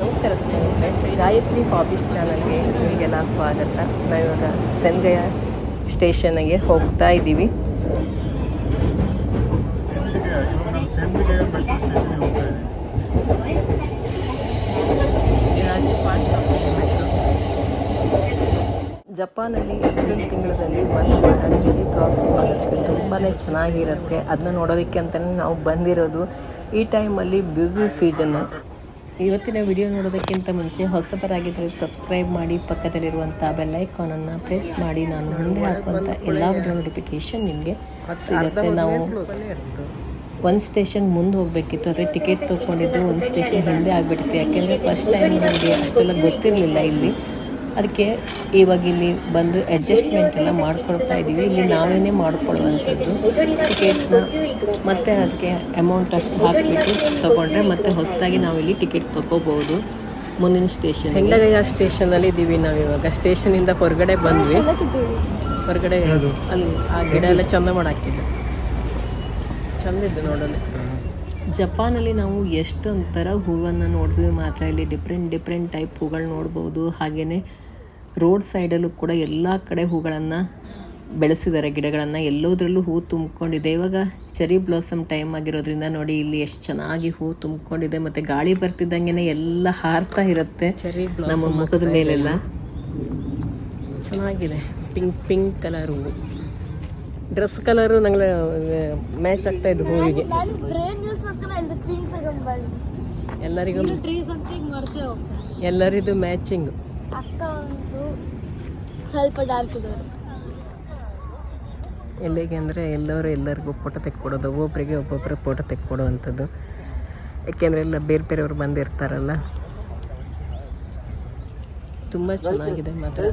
ನಮಸ್ಕಾರ ಸ್ನೇಹಿತರೆ, ಗಾಯತ್ರಿ ಹಾಬೀಸ್ ಚಾನಲ್ಗೆ ನಿಮಗೆಲ್ಲ ಸ್ವಾಗತ. ನಾವಿವಾಗ ಸಂಜೆಯ ಸ್ಟೇಷನ್ಗೆ ಹೋಗ್ತಾ ಇದ್ದೀವಿ. ಜಪಾನಲ್ಲಿ ಏಪ್ರಿಲ್ ತಿಂಗಳಲ್ಲಿ ಒಂದು ವಾರ ಪ್ರಾಸೆಸ್ ಆಗುತ್ತೆ ತುಂಬಾ ಚೆನ್ನಾಗಿರುತ್ತೆ. ಅದನ್ನ ನೋಡೋದಕ್ಕೆ ಅಂತಲೇ ನಾವು ಬಂದಿರೋದು ಈ ಟೈಮಲ್ಲಿ ಬ್ಯುಸಿ ಸೀಸನ್ನು ಇವತ್ತಿನ ವಿಡಿಯೋ ನೋಡೋದಕ್ಕಿಂತ ಮುಂಚೆ ಹೊಸಬರಾಗಿದ್ದರೆ ಸಬ್ಸ್ಕ್ರೈಬ್ ಮಾಡಿ ಪಕ್ಕದಲ್ಲಿರುವಂಥ ಬೆಲ್ ಐಕಾನನ್ನು ಪ್ರೆಸ್ ಮಾಡಿ ನಾನು ಮುಂದೆ ಹಾಕುವಂಥ ಎಲ್ಲ ವಿಡಿಯೋ ನೋಟಿಫಿಕೇಷನ್ ನಿಮಗೆ ಸಿಗುತ್ತೆ. ನಾವು ಒಂದು ಸ್ಟೇಷನ್ ಮುಂದೆ ಹೋಗಬೇಕಿತ್ತು. ಆದರೆ ಟಿಕೆಟ್ ತೊಗೊಂಡಿದ್ದು ಒಂದು ಸ್ಟೇಷನ್ ಹಿಂದೆ ಆಗಿಬಿಟ್ಟಿತ್ತು. ಯಾಕೆಂದರೆ ಫಸ್ಟ್ ಟೈಮ್ ನನಗೆ ಅಷ್ಟೆಲ್ಲ ಗೊತ್ತಿರಲಿಲ್ಲ ಇಲ್ಲಿ. ಅದಕ್ಕೆ ಇವಾಗ ಇಲ್ಲಿ ಬಂದು ಅಡ್ಜಸ್ಟ್ಮೆಂಟ್ ಎಲ್ಲ ಮಾಡ್ಕೊಳ್ತಾ ಇದ್ದೀವಿ ಇಲ್ಲಿ ನಾವೇನೇ ಮಾಡ್ಕೊಳ್ಳುವಂಥದ್ದು ಟಿಕೆಟ್ನ ಮತ್ತೆ ಅದಕ್ಕೆ ಅಮೌಂಟ್ ಅಷ್ಟು ಹಾಕಿಬಿಟ್ಟು ತೊಗೊಂಡ್ರೆ ಮತ್ತೆ ಹೊಸದಾಗಿ ನಾವು ಇಲ್ಲಿ ಟಿಕೆಟ್ ತೊಗೋಬೋದು ಮುಂದಿನ ಸ್ಟೇಷನ್ ಸೆಂಡಗಯ್ಯ ಸ್ಟೇಷನಲ್ಲಿ ಇದ್ದೀವಿ ನಾವು ಇವಾಗ. ಸ್ಟೇಷನಿಂದ ಹೊರಗಡೆ ಬಂದ್ವಿ. ಹೊರಗಡೆ ಅಲ್ಲಿ ಆ ಗಿಡ ಎಲ್ಲ ಚಂದ ಮಾಡಾಕಿದ್ದು ಚಂದಿದ್ದು ನೋಡಲು ಜಪಾನಲ್ಲಿ ನಾವು ಎಷ್ಟೊಂಥರ ಥರ ಹೂವನ್ನು ನೋಡಿದ್ವಿ ಮಾತ್ರ ಇಲ್ಲಿ ಡಿಫ್ರೆಂಟ್ ಡಿಫ್ರೆಂಟ್ ಟೈಪ್ ಹೂಗಳು ನೋಡ್ಬೋದು. ಹಾಗೆಯೇ ರೋಡ್ ಸೈಡಲ್ಲೂ ಕೂಡ ಎಲ್ಲ ಕಡೆ ಹೂಗಳನ್ನು ಬೆಳೆಸಿದ್ದಾರೆ ಗಿಡಗಳನ್ನು. ಎಲ್ಲೋದ್ರಲ್ಲೂ ಹೂ ತುಂಬಿಕೊಂಡಿದೆ. ಇವಾಗ ಚೆರಿ ಬ್ಲಾಸಮ್ ಟೈಮ್ ಆಗಿರೋದ್ರಿಂದ ನೋಡಿ ಇಲ್ಲಿ ಎಷ್ಟು ಚೆನ್ನಾಗಿ ಹೂ ತುಂಬಿಕೊಂಡಿದೆ. ಮತ್ತು ಗಾಳಿ ಬರ್ತಿದ್ದಂಗೆ ಎಲ್ಲ ಹಾರ್ತಾ ಇರುತ್ತೆ ಚೆರಿ ನಮ್ಮ ಮುಖದ ಮೇಲೆಲ್ಲ. ಚೆನ್ನಾಗಿದೆ. ಪಿಂಕ್ ಪಿಂಕ್ ಕಲರ್ ಹೂವು ಡ್ರೆಸ್ ಕಲರು ನಂಗೆ ಮ್ಯಾಚ್ ಆಗ್ತಾ ಇದ್ದು ಹೂವಿಗೆ ಎಲ್ಲರಿಗೂ ಎಲ್ಲರಿದು ಮ್ಯಾಚಿಂಗ್ ಸ್ವಲ್ಪ ಡಾರ್ಕ್ ಎಲ್ಲಿಗೆ ಅಂದರೆ ಎಲ್ಲರೂ ಎಲ್ಲರಿಗೂ ಫೋಟೋ ತೆಕ್ಕೊಡೋದು ಒಬ್ಬೊಬ್ಬರಿಗೆ ಒಬ್ಬೊಬ್ಬರು ಫೋಟೋ ತೆಕ್ಕೊಡುವಂಥದ್ದು. ಯಾಕೆಂದರೆ ಎಲ್ಲ ಬೇರೆ ಬೇರೆಯವ್ರು ಬಂದಿರ್ತಾರಲ್ಲ. ತುಂಬ ಚೆನ್ನಾಗಿದೆ ಮಾತ್ರ.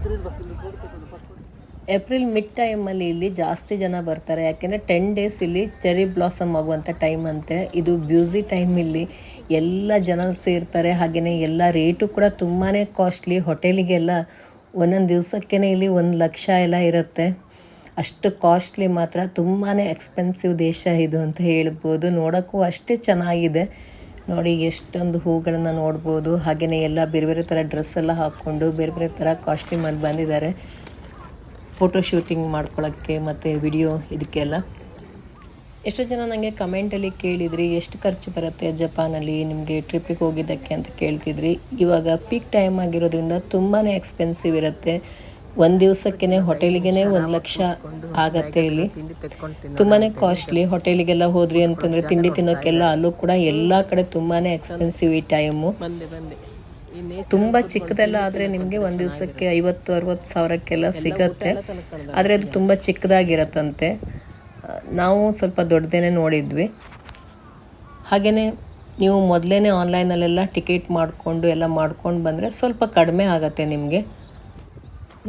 ಏಪ್ರಿಲ್ ಮಿಡ್ ಟೈಮಲ್ಲಿ ಇಲ್ಲಿ ಜಾಸ್ತಿ ಜನ ಬರ್ತಾರೆ. ಯಾಕೆಂದರೆ ಟೆನ್ ಡೇಸ್ ಇಲ್ಲಿ ಚೆರಿ ಬ್ಲಾಸಮ್ ಆಗುವಂಥ ಟೈಮ್ ಅಂತೆ. ಇದು ಬ್ಯೂಸಿ ಟೈಮ್ ಇಲ್ಲಿ. ಎಲ್ಲ ಜನ ಸೇರ್ತಾರೆ. ಹಾಗೆಯೇ ಎಲ್ಲ ರೇಟು ಕೂಡ ತುಂಬಾ ಕಾಸ್ಟ್ಲಿ ಹೋಟೆಲಿಗೆಲ್ಲ ಒಂದೊಂದು ದಿವಸಕ್ಕೇ ಇಲ್ಲಿ ಒಂದು ಲಕ್ಷ ಎಲ್ಲ ಇರುತ್ತೆ. ಅಷ್ಟು ಕಾಸ್ಟ್ಲಿ ಮಾತ್ರ. ತುಂಬಾ ಎಕ್ಸ್ಪೆನ್ಸಿವ್ ದೇಶ ಇದು ಅಂತ ಹೇಳ್ಬೋದು. ನೋಡೋಕ್ಕೂ ಅಷ್ಟೇ ಚೆನ್ನಾಗಿದೆ. ನೋಡಿ ಎಷ್ಟೊಂದು ಹೂಗಳನ್ನು ನೋಡ್ಬೋದು. ಹಾಗೆಯೇ ಎಲ್ಲ ಬೇರೆ ಬೇರೆ ಥರ ಡ್ರೆಸ್ ಎಲ್ಲ ಹಾಕ್ಕೊಂಡು ಬೇರೆ ಬೇರೆ ಥರ ಕಾಸ್ಟ್ಯೂಮಲ್ಲಿ ಬಂದಿದ್ದಾರೆ. ಫೋಟೋ ಶೂಟಿಂಗ್ ಮಾಡ್ಕೊಳ್ಳೋಕ್ಕೆ ಮತ್ತು ವಿಡಿಯೋ ಇದಕ್ಕೆಲ್ಲ. ಎಷ್ಟೋ ಜನ ನನಗೆ ಕಮೆಂಟಲ್ಲಿ ಕೇಳಿದ್ರಿ, ಎಷ್ಟು ಖರ್ಚು ಬರುತ್ತೆ ಜಪಾನಲ್ಲಿ, ನಿಮಗೆ ಟ್ರಿಪ್ಪಿಗೆ ಹೋಗಿದ್ದಕ್ಕೆ ಅಂತ ಕೇಳ್ತಿದ್ರಿ. ಇವಾಗ ಪೀಕ್ ಟೈಮ್ ಆಗಿರೋದ್ರಿಂದ ತುಂಬಾ ಎಕ್ಸ್ಪೆನ್ಸಿವ್ ಇರುತ್ತೆ. ಒಂದು ದಿವಸಕ್ಕೇ ಹೋಟೆಲಿಗೆ ಒಂದು ಲಕ್ಷ ಆಗತ್ತೆ ಇಲ್ಲಿ. ತುಂಬಾ ಕಾಸ್ಟ್ಲಿ ಹೋಟೆಲಿಗೆಲ್ಲ ಹೋದ್ರಿ ಅಂತಂದರೆ ತಿಂಡಿ ತಿನ್ನೋಕ್ಕೆಲ್ಲ ಅಲ್ಲೂ ಕೂಡ ಎಲ್ಲ ಕಡೆ ತುಂಬಾ ಎಕ್ಸ್ಪೆನ್ಸಿವ್ ಈ ಟೈಮು ತುಂಬ ಚಿಕ್ಕದೆಲ್ಲ ಆದರೆ ನಿಮಗೆ ಒಂದು ದಿವಸಕ್ಕೆ ಐವತ್ತು, ಅರವತ್ತು ಸಾವಿರಕ್ಕೆಲ್ಲ ಸಿಗತ್ತೆ. ಆದರೆ ಅದು ತುಂಬ ಚಿಕ್ಕದಾಗಿರತ್ತಂತೆ. ನಾವು ಸ್ವಲ್ಪ ದೊಡ್ಡದೇನೆ ನೋಡಿದ್ವಿ. ಹಾಗೆಯೇ ನೀವು ಮೊದಲೇ ಆನ್ಲೈನಲ್ಲೆಲ್ಲ ಟಿಕೆಟ್ ಮಾಡಿಕೊಂಡು ಎಲ್ಲ ಮಾಡ್ಕೊಂಡು ಬಂದರೆ ಸ್ವಲ್ಪ ಕಡಿಮೆ ಆಗುತ್ತೆ ನಿಮಗೆ.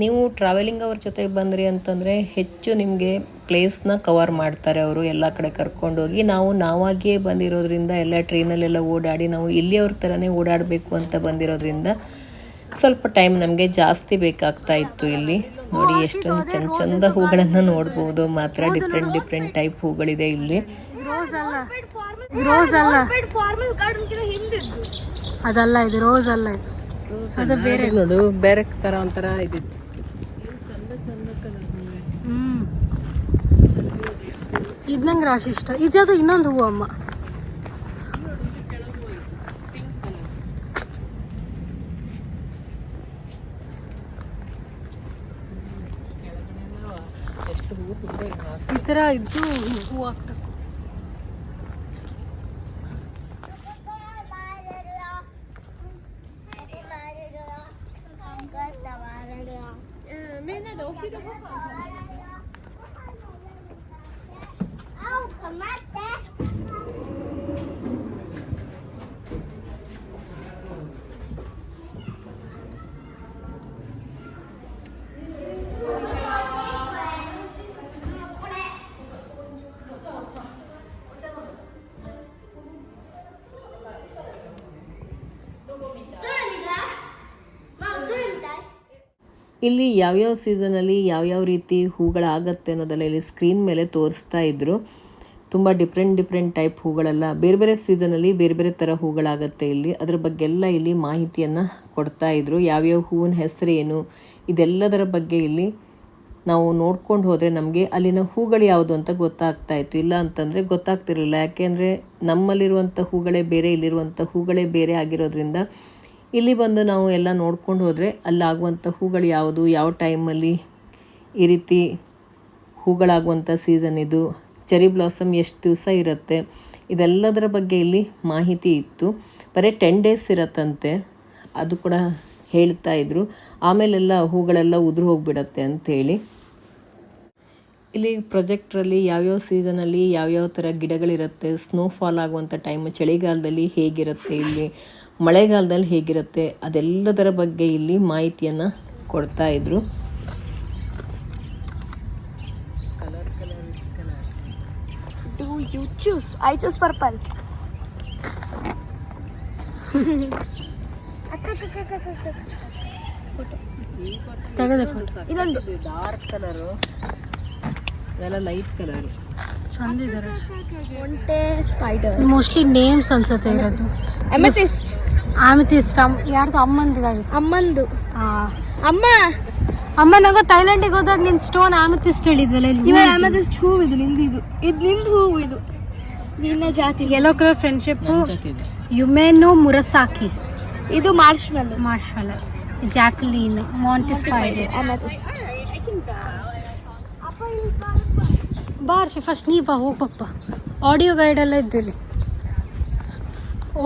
ನೀವು ಟ್ರಾವೆಲಿಂಗ್ ಅವ್ರ ಜೊತೆಗೆ ಬಂದ್ರಿ ಅಂತಂದರೆ ಹೆಚ್ಚು ನಿಮಗೆ ಪ್ಲೇಸ್ನ ಕವರ್ ಮಾಡ್ತಾರೆ ಅವರು ಎಲ್ಲ ಕಡೆ ಕರ್ಕೊಂಡೋಗಿ ನಾವು ನಾವಾಗಿಯೇ ಬಂದಿರೋದ್ರಿಂದ ಎಲ್ಲ ಟ್ರೈನಲ್ಲೆಲ್ಲ ಓಡಾಡಿ ನಾವು ಇಲ್ಲಿಯವ್ರ ಥರನೇ ಓಡಾಡಬೇಕು ಅಂತ ಬಂದಿರೋದ್ರಿಂದ ಸ್ವಲ್ಪ ಟೈಮ್ ನಮಗೆ ಜಾಸ್ತಿ ಬೇಕಾಗ್ತಾ ಇತ್ತು ಇಲ್ಲಿ. ನೋಡಿ ಎಷ್ಟೊಂದು ಚಂದ ಚಂದ ಹೂಗಳನ್ನು ನೋಡ್ಬೋದು. ಮಾತ್ರ ಡಿಫ್ರೆಂಟ್ ಡಿಫ್ರೆಂಟ್ ಟೈಪ್ ಹೂಗಳಿದೆ ಇಲ್ಲಿ. ರೋಸ್ ಅಲ್ಲ. ರೋಸ್ ಅಲ್ಲ. ಫಾರ್ಮಲ್ ಗಾರ್ಡನ್ ಕಿಂತ ಹಿಂದಿದ್ದು ಅದಲ್ಲ ಇದು ರೋಸ್ ಅಲ್ಲ ಇದು. ಅದು ಬೇರೆ. ಅದು ಬೇರೆ ಥರ ಒಂಥರ ಇದಿತ್ತು. ಇದು ನಂಗೆ ರಾಶಿ ಇಷ್ಟ. ಇದ್ಯಾವುದು ಇನ್ನೊಂದು ಹೂವು ಅಮ್ಮ. ಈ ಥರ ಇದ್ದು ಹೂವು ಹಾಕ್ಬೇಕು ಇಲ್ಲಿ ಯಾವ್ಯಾವ ಸೀಸನಲ್ಲಿ ಯಾವ್ಯಾವ ರೀತಿ ಹೂಗಳಾಗತ್ತೆ ಅನ್ನೋದೆಲ್ಲ ಇಲ್ಲಿ ಸ್ಕ್ರೀನ್ ಮೇಲೆ ತೋರಿಸ್ತಾ ಇದ್ದರು ತುಂಬ ಡಿಫ್ರೆಂಟ್ ಡಿಫ್ರೆಂಟ್ ಟೈಪ್ ಹೂಗಳೆಲ್ಲ. ಬೇರೆ ಬೇರೆ ಸೀಸನಲ್ಲಿ ಬೇರೆ ಬೇರೆ ಥರ ಹೂಗಳಾಗತ್ತೆ ಇಲ್ಲಿ. ಅದ್ರ ಬಗ್ಗೆ ಎಲ್ಲ ಇಲ್ಲಿ ಮಾಹಿತಿಯನ್ನು ಕೊಡ್ತಾ ಇದ್ದರು ಯಾವ್ಯಾವ ಹೂವಿನ ಹೆಸರು ಏನು, ಇದೆಲ್ಲದರ ಬಗ್ಗೆ ಇಲ್ಲಿ ನಾವು ನೋಡ್ಕೊಂಡು ಹೋದರೆ ನಮಗೆ ಅಲ್ಲಿನ ಹೂಗಳು ಯಾವುದು ಅಂತ ಗೊತ್ತಾಗ್ತಾ ಇತ್ತು. ಇಲ್ಲ ಅಂತಂದರೆ ಗೊತ್ತಾಗ್ತಿರಲಿಲ್ಲ. ಯಾಕೆಂದರೆ ನಮ್ಮಲ್ಲಿರುವಂಥ ಹೂಗಳೇ ಬೇರೆ ಇಲ್ಲಿರುವಂಥ ಹೂಗಳೇ ಬೇರೆ ಆಗಿರೋದ್ರಿಂದ ಇಲ್ಲಿ ಬಂದು ನಾವು ಎಲ್ಲ ನೋಡ್ಕೊಂಡು ಹೋದರೆ ಅಲ್ಲಾಗುವಂಥ ಹೂಗಳು ಯಾವುದು, ಯಾವ ಟೈಮಲ್ಲಿ ಈ ರೀತಿ ಹೂಗಳಾಗುವಂಥ ಸೀಸನ್ ಇದು ಚೆರಿ ಬ್ಲಾಸಮ್ ಎಷ್ಟು ದಿವಸ ಇರುತ್ತೆ, ಇದೆಲ್ಲದರ ಬಗ್ಗೆ ಇಲ್ಲಿ ಮಾಹಿತಿ ಇತ್ತು. ಬರೀ ಟೆನ್ ಡೇಸ್ ಇರತ್ತಂತೆ, ಅದು ಕೂಡ ಹೇಳ್ತಾ ಇದ್ರು. ಆಮೇಲೆಲ್ಲ ಹೂಗಳೆಲ್ಲ ಉದುರು ಹೋಗ್ಬಿಡತ್ತೆ ಅಂಥೇಳಿ. ಇಲ್ಲಿ ಪ್ರೊಜೆಕ್ಟ್ರಲ್ಲಿ ಯಾವ್ಯಾವ ಸೀಸನಲ್ಲಿ ಯಾವ್ಯಾವ ಥರ ಗಿಡಗಳಿರುತ್ತೆ ಸ್ನೋಫಾಲ್ ಆಗುವಂಥ ಟೈಮ್ ಚಳಿಗಾಲದಲ್ಲಿ ಹೇಗಿರುತ್ತೆ ಇಲ್ಲಿ? ಮಳೆಗಾಲದಲ್ಲಿ ಹೇಗಿರುತ್ತೆ ಅದೆಲ್ಲದರ ಬಗ್ಗೆ ಇಲ್ಲಿ ಮಾಹಿತಿಯನ್ನು ಕೊಡ್ತಾ ಇದ್ರು Do you choose? I choose purple. ತೆಗೆದೆ ಫೋಟೋ ಇದೊಂದು ಡಾರ್ಕ್ ಕಲರು ಇದೆಲ್ಲ ಲೈಟ್ ಕಲರು ಚಂದ ಒಂಟೆ ಸ್ಪೈಡರ್ ಮೋಸ್ಟ್ಲಿ ನೇಮ್ಸ್ ಅನ್ಸುತ್ತೆ ಇರೋದು. ಅಮೆಥಿಸ್ಟ್ ಅಮೆಥಿಸ್ಟ್ ಅಮ್ ಯಾರ್ದು ಅಮ್ಮಂದಿದಾಗಿತ್ತು ಅಮ್ಮಂದು. ಆ. ಅಮ್ಮ. ಅಮ್ಮ ನಂಗೋ ಥೈಲ್ಯಾಂಡಿಗೆ ಹೋದಾಗ ನಿನ್ ಸ್ಟೋನ್ ಆಮತಿಸ್ಟ್ ಹೇಳಿದ್ವಲ್ಲ ಇಲ್ಲಿ? ಇವಾಗ ಅಮೆಥಿಸ್ಟ್ ಹೂವು ಇದು ನಿಂದು ಇದು. ಇದು ನಿಂದು ಹೂವು ಇದು. ನಿನ್ನ ಜಾತಿ. ಯೆಲ್ಲೋ ಕಲರ್ ಫ್ರೆಂಡ್ಶಿಪ್ ಯುಮೇನು ಮುರಸಾಕಿ ಇದು. ಮಾರ್ಷ್ಮೆಲ್ ಮೇಲೆ ಮಾರ್ಷಲ್ ಜಾಕ್ಲೀನ್ ಮಾಂಟಿಸ್ಟ್ ಅಮೆಥಿಸ್ಟ್ ಬಾರ್ಷಿ ಫಸ್ಟ್ ನೀ ಬಾ ಹೋಗಪ್ಪ ಆಡಿಯೋ ಗೈಡ್ ಎಲ್ಲ ಇದ್ದು ಇಲ್ಲಿ.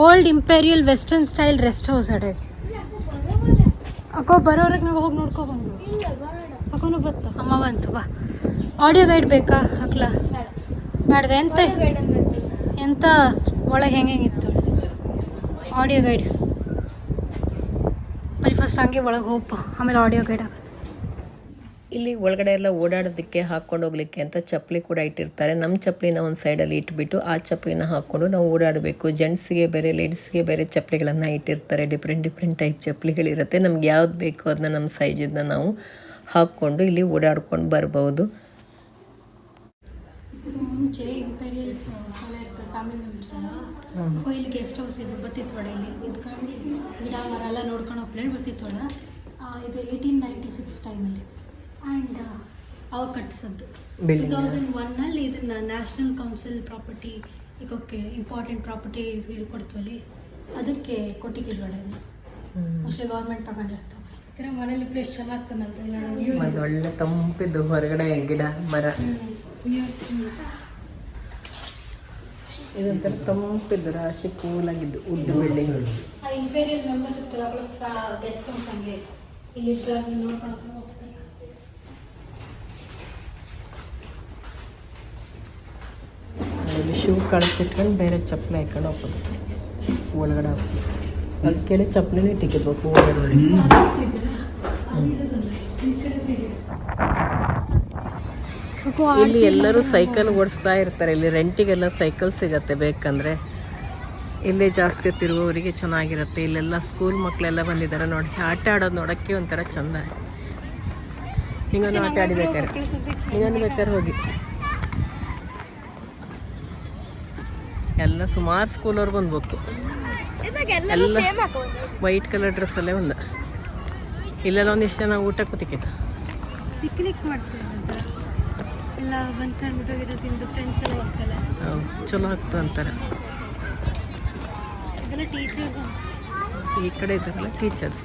Old imperial western style rest house ಅಡೆ ಅಕ್ಕೋ ಬರೋರಿಗೆ ನಾವು ಹೋಗಿ ನೋಡ್ಕೊ ಬಂದು ಅಕ್ಕನು ಬತ್ತ. ಅಮ್ಮ ಬಂತು, ಬಾ. ಆಡಿಯೋ ಗೈಡ್ ಬೇಕಾ, ಅಕ್ಲ? ಬೇಡ್ದೆ ಎಂತ? ಎಂತ ಒಳಗೆ ಹೆಂಗೆ ಹೆಂಗಿತ್ತು ಆಡಿಯೋ ಗೈಡ್ ಬರೀ ಫಸ್ಟ್ ಹಂಗೆ ಒಳಗೆ ಹೋಗಪ್ಪ ಆಮೇಲೆ ಆಡಿಯೋ ಗೈಡ್ ಆಗುತ್ತೆ ಇಲ್ಲಿ ಒಳಗಡೆ ಎಲ್ಲ ಓಡಾಡೋದಕ್ಕೆ ಹಾಕ್ಕೊಂಡು ಹೋಗ್ಲಿಕ್ಕೆ ಅಂತ ಚಪ್ಪಲಿ ಕೂಡ ಇಟ್ಟಿರ್ತಾರೆ. ನಮ್ಮ ಚಪ್ಪಲಿನ ಒಂದು ಸೈಡಲ್ಲಿ ಇಟ್ಬಿಟ್ಟು ಆ ಚಪ್ಪಲಿನ ಹಾಕ್ಕೊಂಡು ನಾವು ಓಡಾಡಬೇಕು. ಜೆಂಟ್ಸ್ಗೆ ಬೇರೆ ಲೇಡೀಸ್ಗೆ ಬೇರೆ ಚಪ್ಪಲಿಗಳನ್ನು ಇಟ್ಟಿರ್ತಾರೆ. ಡಿಫ್ರೆಂಟ್ ಡಿಫ್ರೆಂಟ್ ಟೈಪ್ ಚಪ್ಪಲಿಗಳಿರುತ್ತೆ. ನಮ್ಗೆ ಯಾವ್ದು ಬೇಕೋ ಅದನ್ನ ನಮ್ಮ ಸೈಜಿಂದ ನಾವು ಹಾಕ್ಕೊಂಡು ಇಲ್ಲಿ ಓಡಾಡ್ಕೊಂಡು ಬರ್ಬೋದು. ಗಿಡ ಮರ ಎಲ್ಲ ನೋಡ್ಕೊಂಡು ಇದು ಏಯ್ಟೀನ್ ನೈಂಟಿ ಸಿಕ್ಸ್ ಟೈಮಲ್ಲಿ ಆ್ಯಂಡ್ ಅವಾಗ ಕಟ್ಟಿಸೋದು ಟೂ ತೌಸಂಡ್ ಒನ್ನಲ್ಲಿ ಇದನ್ನು ನ್ಯಾಷನಲ್ ಕೌನ್ಸಿಲ್ ಪ್ರಾಪರ್ಟಿ ಈಗ ಓಕೆ ಇಂಪಾರ್ಟೆಂಟ್ ಪ್ರಾಪರ್ಟಿ ಇದು ಕೊಡ್ತೀವಲ್ಲಿ? ಅದಕ್ಕೆ ಕೊಟ್ಟಿದ್ದಿಲ್ವಡ ಇದನ್ನ ಮೋಸ್ಟ್ಲಿ ಗೌರ್ಮೆಂಟ್ ತಗೊಂಡಿರ್ತಾವೆ. ಮನೇಲಿ ಪ್ಲೇಸ್ ಚೆನ್ನಾಗ್ತಾನಲ್ಲ ಒಂದು ಒಳ್ಳೆ ತಂಪಿದ್ದು ಹೊರಗಡೆ ಗಿಡ ಮರ. ಇದೊಂಥರ ತಂಪಿದ್ದು ರಾಶಿ ಕೂಲಾಗಿದ್ದು ಉಡ್ ಬಿಲ್ಡಿಂಗ್ ಆ ಇಂಪೀರಿಯಲ್ ಮೆಂಬರ್ಸ್ ಇರ್ತಾರೆ ಗೆಸ್ಟ್ ಹೌಸ್ ಹಂಗೆ ಇಲ್ಲಿ ನೋಡ್ಕೊಂಡು ಅಲ್ಲಿ ಶೂ ಕಳಿಸಿಟ್ಕೊಂಡು ಬೇರೆ ಚಪ್ಪಲಿ ಹಾಕೊಂಡು ಹೋಗ್ಬೋದು ಒಳಗಡೆ ಹೋಗ್ತೀವಿ ಅಲ್ಲಿ ಕೇಳಿ ಚಪ್ಪಲಿನೇ ಇಟ್ಟಿಕ್ಕಿರ್ಬೇಕು ಒಳಗಡೆವರೆಗೆ ಇಲ್ಲಿ ಎಲ್ಲರೂ ಸೈಕಲ್ ಓಡಿಸ್ತಾ ಇರ್ತಾರೆ. ಇಲ್ಲಿ ರೆಂಟಿಗೆಲ್ಲ ಸೈಕಲ್ ಸಿಗತ್ತೆ ಬೇಕಂದ್ರೆ. ಇಲ್ಲೇ ಜಾಸ್ತಿ ತಿರುಗೋರಿಗೆ ಚೆನ್ನಾಗಿರುತ್ತೆ. ಇಲ್ಲೆಲ್ಲ ಸ್ಕೂಲ್ ಮಕ್ಕಳೆಲ್ಲ ಬಂದಿದ್ದಾರೆ ನೋಡಿ. ಆಟ ಆಡೋದು ನೋಡೋಕ್ಕೆ ಒಂಥರ ಚೆಂದ. ಹಿಂಗೊಂದು ಆಟ ಆಡಿಬೇಕಾರೆ. ಹಿಂಗೊಂದು ಬೇಕಾದ್ರೆ ಹೋಗಿ. ಎಲ್ಲ ಸುಮಾರು ಸ್ಕೂಲವ್ರು ಬಂದ್ಬೇಕು ಎಲ್ಲ ವೈಟ್ ಕಲರ್ ಡ್ರೆಸ್ಸಲ್ಲೇ ಒಂದು. ಇಲ್ಲೆಲ್ಲ ಒಂದಿಷ್ಟು ಜನ ಊಟ ಕೂತಿಕ್ಕಿತ್ತು ಪಿಕ್ನಿಕ್ ಮಾಡ್ತಾರೆ ಎಲ್ಲ ತಿಂದು ಫ್ರೆಂಡ್ಸ್ ಎಲ್ಲ ಹೌದು ಚಲೋ ಆಗ್ತು ಅಂತಾರೆ. ಟೀಚರ್ಸ್ ಈ ಕಡೆ ಇದ್ದಾರಲ್ಲ ಟೀಚರ್ಸ್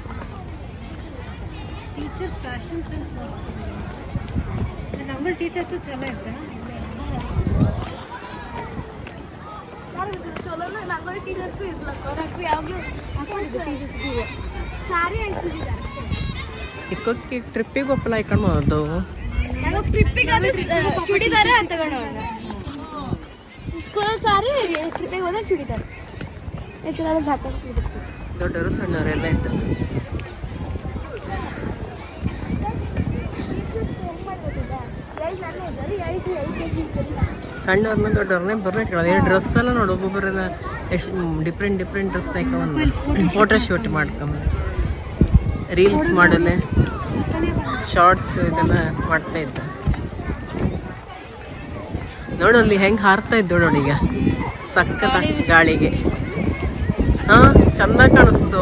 ಟೀಚರ್ಸ್ ಫ್ಯಾಷನ್ ಸೆನ್ಸ್ ಮಸ್ತ್ ನಮ್ಮ ಟೀಚರ್ಸು ಚಲೋ ಇರ್ತಾ ನಂಗೆ ಟೀಚರ್ಸ್ಗೂ ಇರ್ಲಕ್ಕ ಅವ್ರಾಗೂ ಯಾವಾಗಲೂ ಟೀಚರ್ಸ್ಗೂ ಸಾರಿ ಚೂಡಿದಾರ್ ಇಕ್ಕೋಕ್ಕೆ ಟ್ರಿಪ್ಪಿಗೆ ಒಪ್ಪಲ ಹಾಕೊಂಡು ಹೋದವು ನಾವು ಟ್ರಿಪ್ಪಿಗೆ ಅದು ಚೂಡಿದಾರ ಅಂತ ತಗೊಂಡು ಸ್ಕೂಲ್ ಸಾರಿ ಟ್ರಿಪ್ಪಿಗೆ ಹೋದಾಗ ಚೂಡಿದಾರ ಈ ಥರ ಎಲ್ಲ ಹಾಕೊಂಡು ದೊಡ್ಡವರು ಸಣ್ಣವರು ಎಲ್ಲ ಇತ್ತು ಸಣ್ಣವ್ರನ್ನ ದೊಡ್ಡವ್ರನ್ನೇ ಬರ್ನೇ ಕೇಳೋದು. ಏನು ಡ್ರೆಸ್ ಎಲ್ಲ ನೋಡು ಒಬ್ಬೊಬ್ಬರೆಲ್ಲ ಎಷ್ಟು ಡಿಫ್ರೆಂಟ್ ಡಿಫ್ರೆಂಟ್ ಡ್ರೆಸ್ ಹಾಕೊಂಡು ಫೋಟೋ ಶೂಟ್ ಮಾಡ್ಕೊಂಬ ರೀಲ್ಸ್ ಮಾಡಲೆ. ಶಾರ್ಟ್ಸ್ ಇದೆಲ್ಲ ಮಾಡ್ತಾ ಇದ್ದ. ಅಲ್ಲಿ ಹೆಂಗೆ ಹಾರ್ತಾ ಇದ್ದು ನೋಡಿ ಈಗ. ಸಕ್ಕತ್ತ ಗಾಳಿಗೆ. ಹಾಂ ಚಂದ ಕಾಣಿಸ್ತು.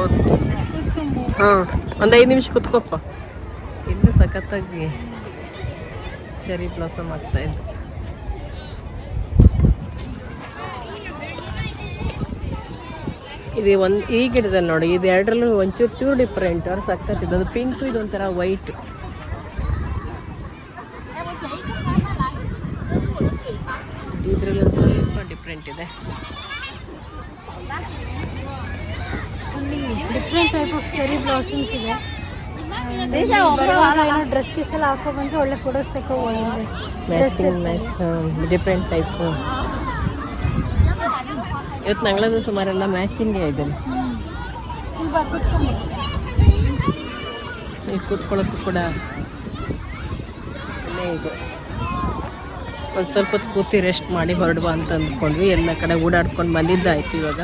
ಹಾಂ ಒಂದು ಐದು ನಿಮಿಷ ಕುತ್ಕೊಪ್ಪ. ಇನ್ನು ಸಖತ್ತಾಗಿ ಚೆರಿ ಬ್ಲಾಸಮ್ ಆಗ್ತಾ ಇದೆ. ಇದು ಒಂದು ಈ ಗಿಡದ ನೋಡಿ ಇದು ಎರಡರಲ್ಲೂ ಒಂಚೂರು ಚೂರು ಡಿಫ್ರೆಂಟ್ ಅವ್ರು ಸಕ್ಕತ್ತಿದ್ದು ಅದು ಪಿಂಕ್ ಇದು ಒಂಥರ ವೈಟ್ ಇದರಲ್ಲಿ ಒಂದು ಸ್ವಲ್ಪ ಡಿಫ್ರೆಂಟ್ ಇದೆ. Different type of cherry blossoms ಇದೆ. ಡ್ರೆಸ್ ಗೀಸ್ ಎಲ್ಲ ಹಾಕೋ ಬಂದ್ರೆ ಒಳ್ಳೆ ಫೋಟೋಸ್ ತಗೋಬೋದು ಡಿಫ್ರೆಂಟ್ ಟೈಪ್ ಇವತ್ತು ನಂಗಳದು ಸುಮಾರೆಲ್ಲ ಮ್ಯಾಚಿಂಗ್ ಇದ್ದಾನೆ ಇಲ್ಲಿ ಕೂತ್ಕೊಳ್ಳೋಕ್ಕೂ ಕೂಡ ಇದೆ. ಒಂದು ಸ್ವಲ್ಪ ಹೊತ್ತು ಕೂತಿ ರೆಸ್ಟ್ ಮಾಡಿ ಹೊರಡುವ ಅಂತ ಅಂದ್ಕೊಂಡ್ವಿ. ಎಲ್ಲ ಕಡೆ ಓಡಾಡ್ಕೊಂಡು ಬಂದಿದ್ದಾಯ್ತು ಇವಾಗ.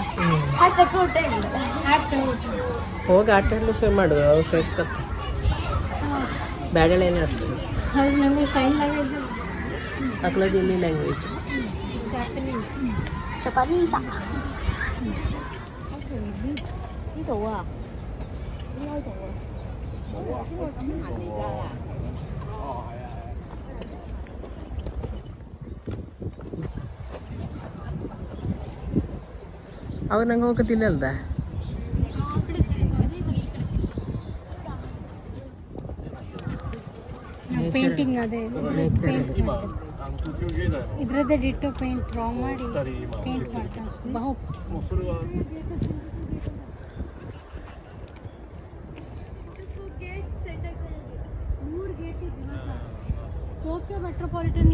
ಹೋಗಿ ಆಟ ಆಡಲು ಶುರು ಮಾಡುವ ಅವು ಸೇರಿಸ್ಕೊತ್ತೆ ಬ್ಯಾಡಳೆ ಏನು ಆಗ್ತದೆ ಅದು ನಮಗೆ ಸೈನ್ ಲ್ಯಾಂಗ್ವೇಜ್ ಮಕ್ಕಳದ್ದು ಇಲ್ಲಿ ಲ್ಯಾಂಗ್ವೇಜ್ ಜಾಪನೀಸ್ ಅವ್ರು ನಂಗೆ ಹೋಗೋದಿಲ್ಲ ಅಲ್ದ ಆ ಕಡೆ ಸೈಡ್ ಇವಾಗ ಈ ಕಡೆ ಸೈಡ್ ಪೇಂಟಿಂಗ್ ಅದೇ ನೇಚರ್ ಇದ್ರದ್ದೇ ಡಿಟ್ಟೋ ಪೇಂಟ್ ಡ್ರಾ ಮಾಡಿ ಪೇಂಟ್ ಮಾಡ್ತಾ ಅನಿಸ್ತು ಬಹು ಟೋಕಿಯೋ ಮೆಟ್ರೋಪಾಲಿಟನ್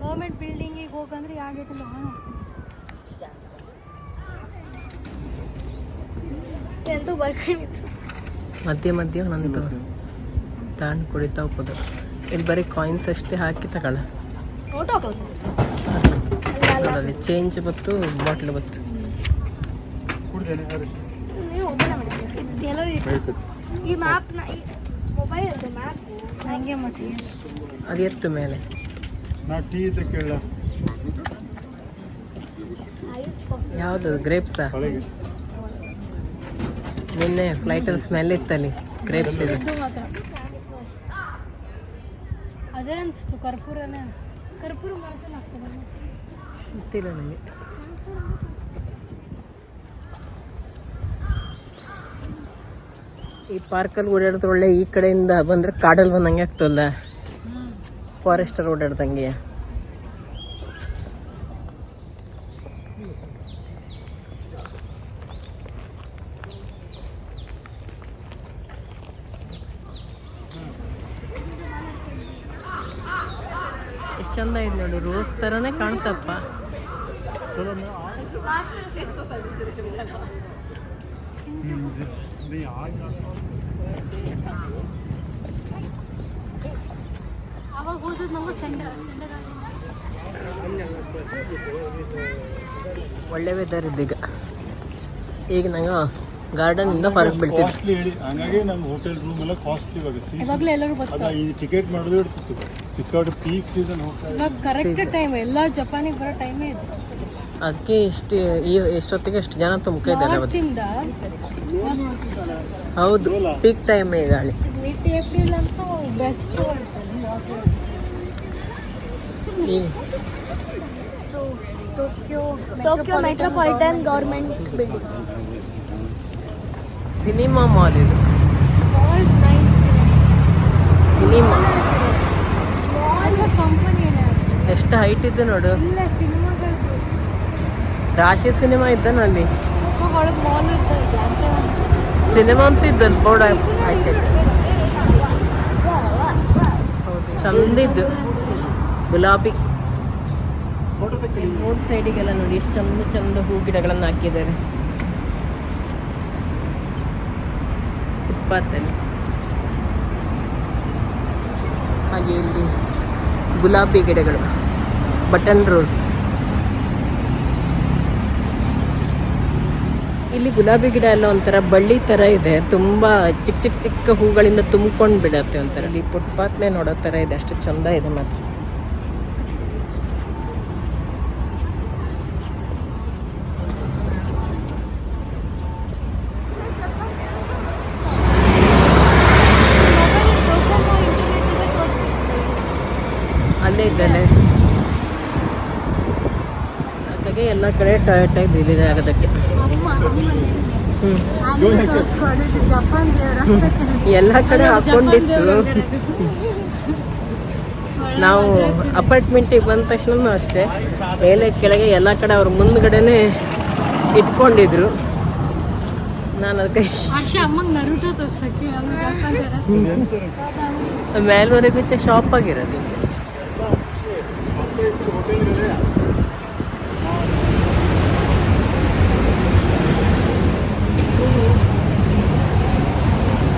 ಗೌರ್ಮೆಂಟ್ ಬಿಲ್ಡಿಂಗಿಗೆ ಹೋಗಂದ್ರೆ ಯಾವ ಗೇಟಲ್ಲಿ ಹೋಗೋಣ ಎಂದು ಬರ್ಕೊಂಡಿತ್ತು ಮಧ್ಯೆ ಮಧ್ಯೆ ಒಂದೊಂದು ತಾಂಡ್ ಕುಡಿತಾ ಹೋಗೋದು. ಇಲ್ಲಿ ಬರೀ ಕಾಯಿನ್ಸ್ ಅಷ್ಟೇ ಹಾಕಿ ತಗೊಳ ಫೋಟೋ ನೋಡಲ್ಲಿ ಚೇಂಜ್ ಬತ್ತು ಬಾಟ್ಲ್ ಬತ್ತು ಅದು ಎತ್ತು ಮೇಲೆ. ಯಾವುದು ಗ್ರೇಪ್ಸಾ ನಿನ್ನೆ ಫ್ಲೈಟಲ್ಲಿ ಸ್ಮೆಲ್ ಇತ್ತಲ್ಲಿ ಗ್ರೇಪ್ಸ್ ಇದೆ ಮಾತ್ರ. ಅದೇ ಅನಿಸ್ತು ಕರ್ಪೂರನೇ ಅನಿಸ್ತು. ಕರ್ಪೂರ ಗೊತ್ತಿಲ್ಲ ನನಗೆ. ಈ ಪಾರ್ಕಲ್ಲಿ ಓಡಾಡಿದ್ರೆ ಒಳ್ಳೆ ಈ ಕಡೆಯಿಂದ ಬಂದರೆ ಕಾಡಲ್ಲಿ ಬಂದಂಗೆ ಆಗ್ತಲ್ಲ ಫಾರೆಸ್ಟರ್ ಓಡಾಡ್ದಂಗೆ ಎಷ್ಟು ಚಂದ ಇದೆ ನೋಡಿ ರೋಸ್ ಥರನೇ ಕಾಣ್ತಪ್ಪ. ಅವಾಗ ಓದೋದು ಸೆಂಡ ಒಳ್ಳೆ ವೆದರ್ ಇದ್ದೀಗ ಈಗ ನಂಗೆ ಗಾರ್ಡನಿಂದ ಹೊರಗೆ ಬಿಡ್ತೀವಿ. ಕಾಸ್ಟ್ಲಿ ಹೇಳಿ ಹಂಗಾಗಿ ನಮ್ಮ ಹೋಟೆಲ್ ರೂಮ್ ಎಲ್ಲ ಕಾಸ್ಟ್ಲಿ ಇವಾಗ. ಸೀಸನ್ ಇವಾಗಲೇ ಎಲ್ಲರೂ ಅದ ಬರ್ತಾರೆ ಈ ಟಿಕೆಟ್ ಮಾಡೋದು ಇಡ್ತಿತ್ತು ಸಿಕ್ಕಾಡು ಪೀಕ್ ಸೀಸನ್ ಹೋಗ್ತಾ ಇದೆ ಇವಾಗ ಕರೆಕ್ಟ್ ಟೈಮ್ ಎಲ್ಲ ಜಪಾನಿಗೆ ಬರೋ ಟೈಮೇ ಇದೆ. ಅದಕ್ಕೆ ಇಷ್ಟು ಈ ಎಷ್ಟೊತ್ತಿಗೆ ಎಷ್ಟು ಜನ ತುಂಬ್ಕ ಇದ್ದಾರೆ ಅವತ್ತು. ಮಾರ್ಚಿಂದ? ಹೌದು ಪೀಕ್ ಟೈಮ್ ಗಾಳಿ. ಮಿಡ್ ಏಪ್ರಿಲ್ ಅಂತೂ ಬೆಸ್ಟ್ ಈಗ Tokyo Tokyo metropolitan government building cinema mall ಇದು. ಸಿನಿಮಾ? ಎಷ್ಟು ಹೈಟ್ ಇದೆ ನೋಡು. ರಾಶಿ ಸಿನಿಮಾ ಇದ್ದ ಅಂತ ಸಿನಿಮಾ ಅಂತ ಇದ್ದಲ್ಲಿ ಬೋರ್ಡ್ ಆಯ್ತು ಹೌದು ಚಂದ ಇದ್ದು. ಗುಲಾಬಿ. ರೋಡ್ ಸೈಡಿಗೆಲ್ಲ ನೋಡಿ ಎಷ್ಟು ಚಂದ ಚಂದ ಹೂ ಗಿಡಗಳನ್ನು ಹಾಕಿದ್ದಾರೆ. ಫುಟ್ಪಾತಲ್ಲಿ ಹಾಗೆ ಇಲ್ಲಿ ಗುಲಾಬಿ ಗಿಡಗಳು ಬಟನ್ ರೋಸ್. ಇಲ್ಲಿ ಗುಲಾಬಿ ಗಿಡ ಎಲ್ಲ ಒಂಥರ ಬಳ್ಳಿ ಥರ ಇದೆ. ತುಂಬ ಚಿಕ್ಕ ಚಿಕ್ಕ ಚಿಕ್ಕ ಹೂಗಳಿಂದ ತುಂಬ್ಕೊಂಡು ಬಿಡತ್ತೆ ಒಂಥರ. ಇಲ್ಲಿ ಫುಟ್ಪಾತ್ನೇ ನೋಡೋ ಥರ ಇದೆ. ಅಷ್ಟು ಚಂದ ಇದೆ ಮಾತ್ರ ಕಡೆ ಟೊಯೋಟ ಇಲ್ಲಿದೆ ಆಗೋದಕ್ಕೆ ಅಮ್ಮ ಅಮ್ಮನೇ ಹ್ಞೂ ಅಲ್ಲಿಗೆ ತೋರಿಸ್ಕೊಂಡು ಆಗಿ ಡಿಲಿವರಿ ಆಗೋದಕ್ಕೆ. ಎಲ್ಲ ಕಡೆ ಜಪಾನ್ ಹಾಕೊಂಡಿತ್ತು. ನಾವು ಅಪಾರ್ಟ್ಮೆಂಟಿಗೆ ಬಂದ ತಕ್ಷಣ ಅಷ್ಟೇ. ಮೇಲೆ ಕೆಳಗೆ ಎಲ್ಲ ಕಡೆ ಅವ್ರ ಮುಂದ್ಗಡೆನೆ ಇಟ್ಕೊಂಡಿದ್ರು. ನಾನು ಅದಕ್ಕೆ ಮೇಲ್ವರೆಗೂ ಶಾಪ್ ಆಗಿರೋದು.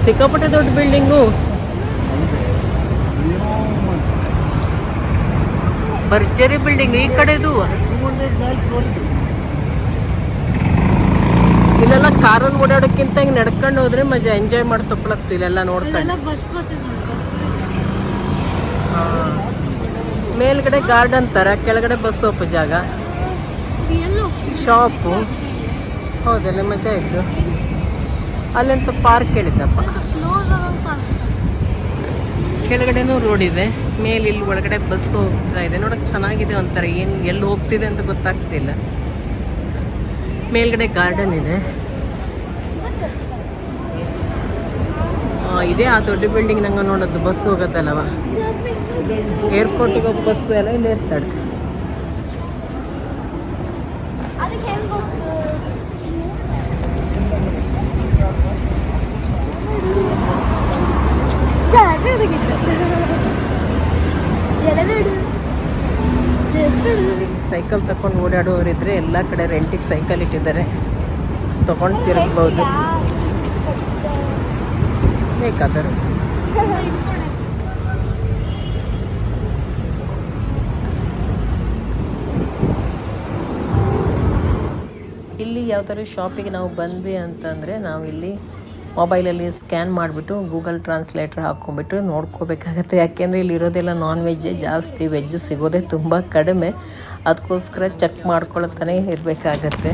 ಸಿಕ್ಕಾಪಟ್ಟೆ ದೊಡ್ಡ ಬಿಲ್ಡಿಂಗು ಭರ್ಜರಿ ಬಿಲ್ಡಿಂಗ್ ಈ ಕಡೆದು. ಇಲ್ಲೆಲ್ಲ ಕಾರಲ್ಲಿ ಓಡಾಡೋಕ್ಕಿಂತ ಹಿಂಗೆ ನಡ್ಕೊಂಡು ಹೋದ್ರೆ ಮಜಾ ಎಂಜಾಯ್ ಮಾಡಿ ತಪ್ಪಲಾಗ್ತಿ ಇಲ್ಲೆಲ್ಲ ನೋಡ್ಕೊಂಡು. ಮೇಲ್ಗಡೆ ಗಾರ್ಡನ್ ತರ ಕೆಳಗಡೆ ಬಸ್ ಹೋಗೋ ಜಾಗ. ಶಾಪು ಹೌದಲ್ಲ ಮಜಾ ಇತ್ತು. ಅಲ್ಲಂತ ಪಾರ್ಕ್ ಹೇಳಿದ್ದಪ್ಪ. ಕೆಳಗಡೆನೂ ರೋಡ್ ಇದೆ. ಮೇಲೆ ಇಲ್ಲಿ ಒಳಗಡೆ ಬಸ್ ಹೋಗ್ತಾ ಇದೆ. ನೋಡಕ್ ಚೆನ್ನಾಗಿದೆ ಒಂಥರ. ಏನು ಎಲ್ಲಿ ಹೋಗ್ತಿದೆ ಅಂತ ಗೊತ್ತಾಗ್ತಿಲ್ಲ. ಮೇಲ್ಗಡೆ ಗಾರ್ಡನ್ ಇದೆ. ಆ, ಇದೇ ಆ ದೊಡ್ಡ ಬಿಲ್ಡಿಂಗ್ ನಂಗೆ ನೋಡೋದು. ಬಸ್ ಹೋಗೋದಲ್ಲವ? ಏರ್ಪೋರ್ಟಿಗೆ ಹೋಗಿ ಬಸ್ ಎಲ್ಲ ಇಲ್ಲಿ ಇರ್ತಾಳೆ ಸೈಕಲ್ ತಕೊಂಡು ಓಡಾಡೋರಿದ್ರೆ ಎಲ್ಲ ಕಡೆ ರೆಂಟಿಗೆ ಸೈಕಲ್ ಇಟ್ಟಿದ್ದಾರೆ. ತಗೊಂಡು ತಿರುಗ್ಬೋದು ಬೇಕಾದರು. ಇಲ್ಲಿ ಯಾವ್ದಾದ್ರು ಶಾಪಿಗೆ ನಾವು ಬಂದ್ವಿ ಅಂತಂದರೆ ನಾವು ಇಲ್ಲಿ ಮೊಬೈಲಲ್ಲಿ ಸ್ಕ್ಯಾನ್ ಮಾಡಿಬಿಟ್ಟು ಗೂಗಲ್ ಟ್ರಾನ್ಸ್ಲೇಟರ್ ಹಾಕ್ಕೊಂಬಿಟ್ಟು ನೋಡ್ಕೋಬೇಕಾಗತ್ತೆ. ಯಾಕೆಂದರೆ ಇಲ್ಲಿರೋದೆಲ್ಲ ನಾನ್ ವೆಜ್ಜೇ ಜಾಸ್ತಿ ವೆಜ್ ಸಿಗೋದೇ ತುಂಬ ಕಡಿಮೆ. ಅದಕ್ಕೋಸ್ಕರ ಚೆಕ್ ಮಾಡ್ಕೊಳ್ತಾನೆ ಇರಬೇಕಾಗತ್ತೆ.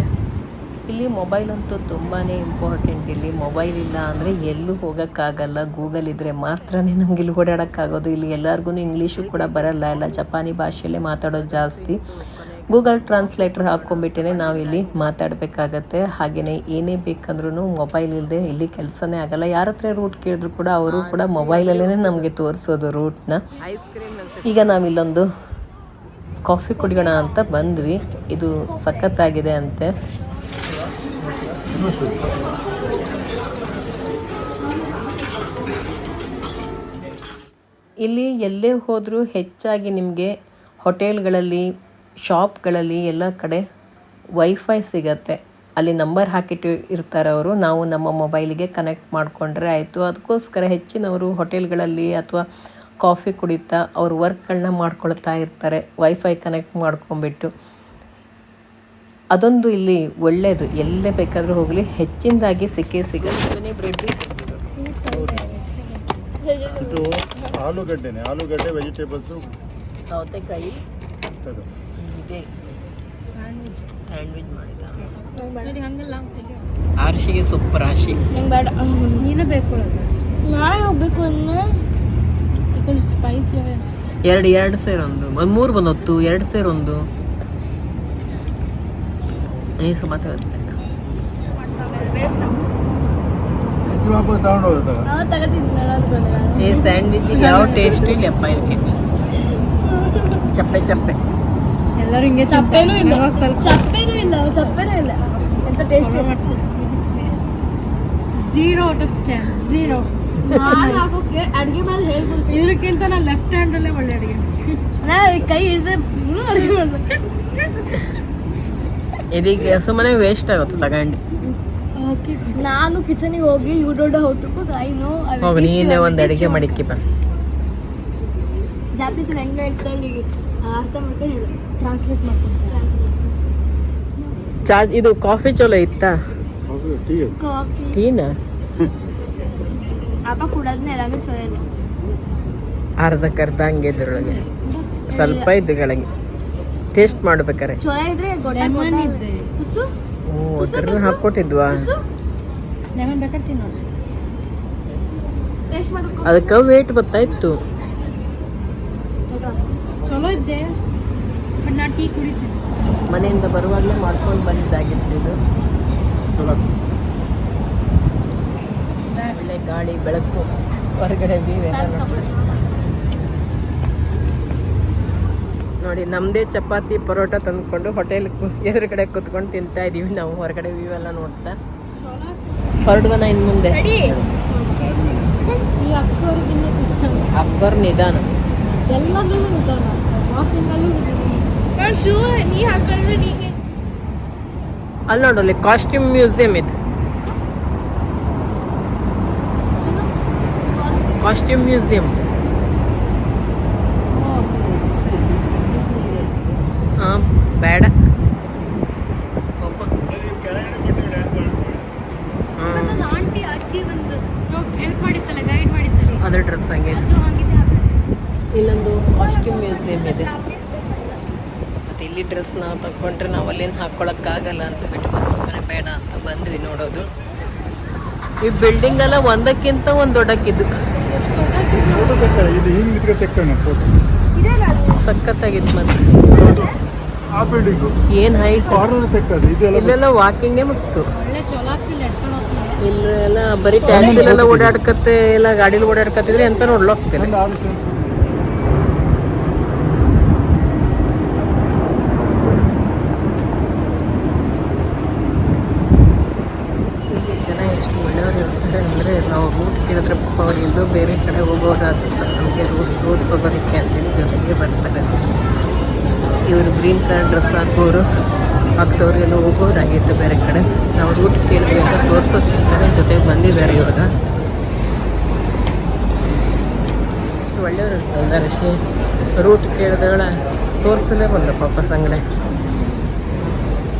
ಇಲ್ಲಿ ಮೊಬೈಲ್ ಅಂತೂ ತುಂಬಾ ಇಂಪಾರ್ಟೆಂಟ್ ಇಲ್ಲಿ ಮೊಬೈಲ್ ಇಲ್ಲ ಅಂದರೆ ಎಲ್ಲೂ ಹೋಗೋಕ್ಕಾಗಲ್ಲ. ಗೂಗಲ್ ಇದ್ದರೆ ಮಾತ್ರನೇ ನಮ್ಗೆ ಇಲ್ಲಿ ಓಡಾಡೋಕ್ಕಾಗೋದು. ಇಲ್ಲಿ ಎಲ್ಲರಿಗೂ ಇಂಗ್ಲೀಷು ಕೂಡ ಬರಲ್ಲ. ಎಲ್ಲ ಜಪಾನಿ ಭಾಷೆಯಲ್ಲೇ ಮಾತಾಡೋದು ಜಾಸ್ತಿ. ಗೂಗಲ್ ಟ್ರಾನ್ಸ್ಲೇಟರ್ ಹಾಕ್ಕೊಂಬಿಟ್ಟೇ ನಾವಿಲ್ಲಿ ಮಾತಾಡಬೇಕಾಗತ್ತೆ. ಹಾಗೆಯೇ ಏನೇ ಬೇಕಂದ್ರೂ ಮೊಬೈಲ್ ಇಲ್ಲದೆ ಇಲ್ಲಿ ಕೆಲಸನೇ ಆಗಲ್ಲ. ಯಾರ ಹತ್ರ ರೂಟ್ ಕೇಳಿದ್ರು ಕೂಡ ಅವರು ಕೂಡ ಮೊಬೈಲಲ್ಲೇ ನಮಗೆ ತೋರಿಸೋದು ರೂಟ್ನ ಈಗ ನಾವಿಲ್ಲೊಂದು ಕಾಫಿ ಕುಡಿಯೋಣ ಅಂತ ಬಂದ್ವಿ. ಇದು ಸಖತ್ತಾಗಿದೆ ಅಂತೆ. ಇಲ್ಲಿ ಎಲ್ಲೇ ಹೋದರೂ ಹೆಚ್ಚಾಗಿ ನಿಮಗೆ ಹೋಟೆಲ್ಗಳಲ್ಲಿ ಶಾಪ್ಗಳಲ್ಲಿ ಎಲ್ಲ ಕಡೆ ವೈಫೈ ಸಿಗತ್ತೆ. ಅಲ್ಲಿ ನಂಬರ್ ಹಾಕಿಟ್ಟು ಇರ್ತಾರೆ ಅವರು ನಾವು ನಮ್ಮ ಮೊಬೈಲಿಗೆ ಕನೆಕ್ಟ್ ಮಾಡಿಕೊಂಡ್ರೆ ಆಯಿತು. ಅದಕ್ಕೋಸ್ಕರ ಹೆಚ್ಚಿನವರು ಹೋಟೆಲ್ಗಳಲ್ಲಿ ಅಥವಾ ಕಾಫಿ ಕುಡಿತಾ ಅವ್ರ ವರ್ಕ್ಗಳನ್ನ ಮಾಡ್ಕೊಳ್ತಾ ಇರ್ತಾರೆ ವೈಫೈ ಕನೆಕ್ಟ್ ಮಾಡ್ಕೊಂಬಿಟ್ಟು ಅದೊಂದು ಇಲ್ಲಿ ಒಳ್ಳೆಯದು ಎಲ್ಲೇ ಬೇಕಾದರೂ ಹೋಗಲಿ ಹೆಚ್ಚಿನದಾಗಿ ಸಿಕ್ಕೇ ಸಿಗುತ್ತೆ. ಬ್ರೆಡ್ ಇದು ಆಲೂಗಡ್ಡೆನೆ. ಆಲೂಗಡ್ಡೆ ವೆಜಿಟೇಬಲ್ಸು ಸೌತೆಕಾಯಿ. ಇದೆ. ಸ್ಯಾಂಡ್ವಿಚ್ ಮಾಡಿದ. ಆರ್ಶಿಗೆ ಸೂಪರ್ ರಾಶಿ ಬೇಡ. ನೀನೇ ಬೇಕು ನಾಳೆ ಹೋಗ್ಬೇಕು ಅಂದ್ರೆ? ಸ್ಪೈಸ್ ಎರಡು ಎರಡು ಸೇರ್ ಒಂದು. ಒಂದು ಮೂರು ಬಂದೊತ್ತು ಎರಡು ಸೇರ್ ಒಂದು. ನೀ ಸುಮಾರು ಇದು ವಾಪಸ್ ತಗೊಂಡು ಹೋಗುತ್ತಲ್ಲ ನಾವು ತಗೋತಿದ್ವಿ ನಾನು ಬಂದ್ರೆ ಈ ಸ್ಯಾಂಡ್ವಿಚ್ ಯಾವ ಟೇಸ್ಟು ಇಲ್ಲಪ್ಪ ಇದಕ್ಕೆ ಚಪ್ಪೆ ಚಪ್ಪೆ. ಎಲ್ಲರೂ ಹಿಂಗೆ ಚಪ್ಪೇನೂ ಇಲ್ಲ. ಚಪ್ಪೇನೂ ಇಲ್ಲ ಚಪ್ಪೇನೂ ಇಲ್ಲ. ಎಂತ taste zero out of ten zero ನಾನು ಹಾಕೋಕೆ ಅಡುಗೆ ಮಾಡೋದು ಹೇಳ್ಬಿಡ್ತೀನಿ. ಇದಕ್ಕಿಂತ ನಾನು ಲೆಫ್ಟ್ ಹ್ಯಾಂಡಲ್ಲೇ ಒಳ್ಳೆ ಅಡುಗೆ. ನಾ ಕೈ ಹಿಡಿದ್ರೆ ಅಡುಗೆ ಮಾಡ್ಬೇಕು. ಇದೀಗ ಸುಮ್ಮನೆ ವೇಸ್ಟ್ ಆಗುತ್ತೆ ತಗೊಂಡು. ಓಕೆ ನಾನು ಕಿಚನಿಗೆ ಹೋಗಿ you don't how to cook I know ಹೋಗಿ ನೀನೇ ಒಂದು ಅಡಿಗೆ ಮಾಡಿಕ್ಕೆ ಬಾ. ಜಾಪನೀಸ್ ಹೆಂಗೆ ಹೇಳ್ತಾಳೆ ಅರ್ಥ ಮಾಡ್ಕೊಂಡು ಹೇಳು. ಟ್ರಾನ್ಸ್ಲೇಟ್ ಚಾ ಇದು ಕಾಫಿ ಚಲೋ ಇತ್ತಾ? ಟೀ. ಕಾಫಿ. ಟೀನ? ಅಪ್ಪ ಕುಡೋದ್ನ ಎಲ್ಲಾನು ಚಲೋ ಇಲ್ಲ ಅರ್ಧಕ್ಕರ್ಧ ಹಂಗೆ ಇದ್ರೊಳಗೆ ಸ್ವಲ್ಪ ಇದ್ದು ಕೆಳಗೆ ಟೇಸ್ಟ್ ಮಾಡ್ಬೇಕಾರೆ ಚಲೋ ಇದ್ರೆ ಗೊಡ್ಡೆ ಲೆಮನ್ ಇದೆ. ತುಸು. ಓ ಅದ್ರ ಹಾಕ್ಕೊಟ್ಟಿದ್ವಾ? ತುಸು. ಲೆಮನ್ ಬೇಕಾದ್ರೆ ತಿನ್ನೋದು ಟೇಸ್ಟ್ ಮಾಡ್ಕೊ. ಅದಕ್ಕೆ ವೇಟ್ ಬತ್ತಾಯ್ತು ಚಲೋ ಇದ್ದೆ ಬಟ್ ನಾನು ಟೀ ಕುಡಿತೀನಿ. ಮನೆಯಿಂದ ಬರುವಾಗಲೇ ಮಾಡ್ಕೊಂಡು ಬಂದಿದ್ದಾಗಿತ್ತು ಇದು. ಚಲೋ. ಒಳ್ಳೆ ಗಾಳಿ ಬೆಳಕು ಹೊರಗಡೆ ನೋಡಿ. ನಮ್ದೇ ನಮ್ಮದೇ ಚಪಾತಿ ಪರೋಟ ತಂದ್ಕೊಂಡು ಹೋಟೆಲ್ ಎದುರುಗಡೆ ಕೂತ್ಕೊಂಡು ತಿಂತಾ ಇದೀವಿ ನಾವು. ಹೊರಗಡೆ ವ್ಯೂ ಎಲ್ಲ ನೋಡ್ತಾ. ಹೊರಡುವನ ಇನ್ನು ಮುಂದೆ. ಅಕ್ಬರ್ ನಿಧಾನ. ಎಲ್ಲದರಲ್ಲೂ ನಿಧಾನ. ಶೂ ನೀ ಹಾಕೊಂಡ್ರೆ ನೀಗೆ ಅಲ್ಲಿ ನೋಡಲ್ಲಿ ಕಾಸ್ಟ್ಯೂಮ್ ಮ್ಯೂಸಿಯಂ ಇದು ಕಾಸ್ಟ್ಯೂಮ್ ಮ್ಯೂಸಿಯಂ ಹಾಂ ಬೇಡ ಆಂಟಿ ಅಜ್ಜಿ ಒಂದು ಹೆಲ್ಪ್ ಮಾಡಿತ್ತಲ್ಲ ಗೈಡ್ ಮಾಡಿತ್ತಲ್ಲ. ಅದ್ರ ಡ್ರೆಸ್ ಹಂಗೆ. ಇಲ್ಲೊಂದು ಕಾಸ್ಟ್ಯೂಮ್ ಮ್ಯೂಸಿಯಂ ಇದೆ. ಇಲ್ಲಿ ಡ್ರೆಸ್ ನಾವು ತಗೊಂಡ್ರೆ ನಾವು ಅಲ್ಲೇನು ಹಾಕ್ಕೊಳಕ್ಕಾಗಲ್ಲ ಅಂತ ಬಿಟ್ಟು ಸುಮ್ಮನೆ ಬೇಡ ಅಂತ ಬಂದ್ವಿ ನೋಡೋದು. ಈ ಬಿಲ್ಡಿಂಗ್ ಎಲ್ಲ ಒಂದಕ್ಕಿಂತ ಒಂದು ದೊಡ್ಡಕ್ಕಿದ್ದು. ಸಖತ್ತಾಗಿತ್ತು ಮತ್ತೆ ಏನ್ ಹೈಟ್ ಇಲ್ಲೆಲ್ಲ ವಾಕಿಂಗೇ ಮಸ್ತು. ಇಲ್ಲೆಲ್ಲ ಬರೀ ಟ್ಯಾಕ್ಸಿಲೆಲ್ಲ ಓಡಾಡ್ಕತ್ತೆ, ಎಲ್ಲ ಗಾಡೀಲಿ ಓಡಾಡ್ಕತ್ತಿದ್ರೆ ಎಂತ ನೋಡ್ಲೋಗ್ತಿಲ್ಲ ಒಂದು ಆರು ಸೆನ್ಸ್ ಇಲ್ಲಿ ಜನ ಎಷ್ಟು ಒಳ್ಳೆಯವರು ಇರ್ತಾರೆ ಅಂದರೆ ನಾವು ಅವ್ರು ಎಲ್ಲೋ ಬೇರೆ ಕಡೆ ಹೋಗೋದಾದ್ರೆ ನಮಗೆ ರೂಟ್ ತೋರಿಸೋದಕ್ಕೆ ಅಂತೇಳಿ ಜೊತೆಗೆ ಬರ್ತಾರೆ. ಇವರು ಗ್ರೀನ್ ಕಲರ್ ಡ್ರೆಸ್ ಹಾಕೋರು ಹಾಕ್ದವ್ರು ಎಲ್ಲ ಹೋಗೋದಾಗಿತ್ತು ಬೇರೆ ಕಡೆ. ನಾವು ರೂಟ್ ಕೇಳಬೇಕು ತೋರ್ಸೋಕ್ಕಿಂತಾನೆ ಜೊತೆಗೆ ಬಂದಿದ್ದಾರೆ ಇವಾಗ ಒಳ್ಳೆಯವರು ಇರ್ತಾರೆ ಋಷಿ ರೂಟ್ ಕೇಳಿದವಳ ತೋರಿಸಲೇ ಬಂದರು ಪಾಪ ಸಂಗಡೆ.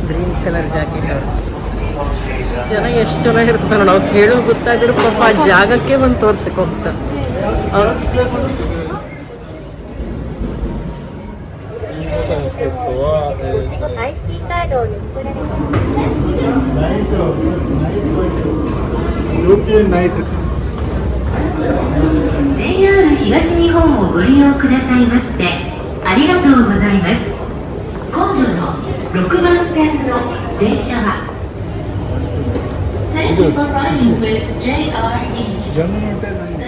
Green colour jacket. ಅವರು ಜನ ಎಷ್ಟು ಚೆನ್ನಾಗಿರ್ತಾರೆ ನಾವು ಕೇಳೋದು ಗೊತ್ತಾಗಿರೋ ಪಾಪ ಆ ಜಾಗಕ್ಕೆ ಬಂದು ತೋರ್ಸಕ್ಕೆ ಹೋಗ್ತಾರೆ ಅವ್ರು U P night JR 東日本をご利用くださいましてありがとうございます今度の6番線の電車は People running with JR East.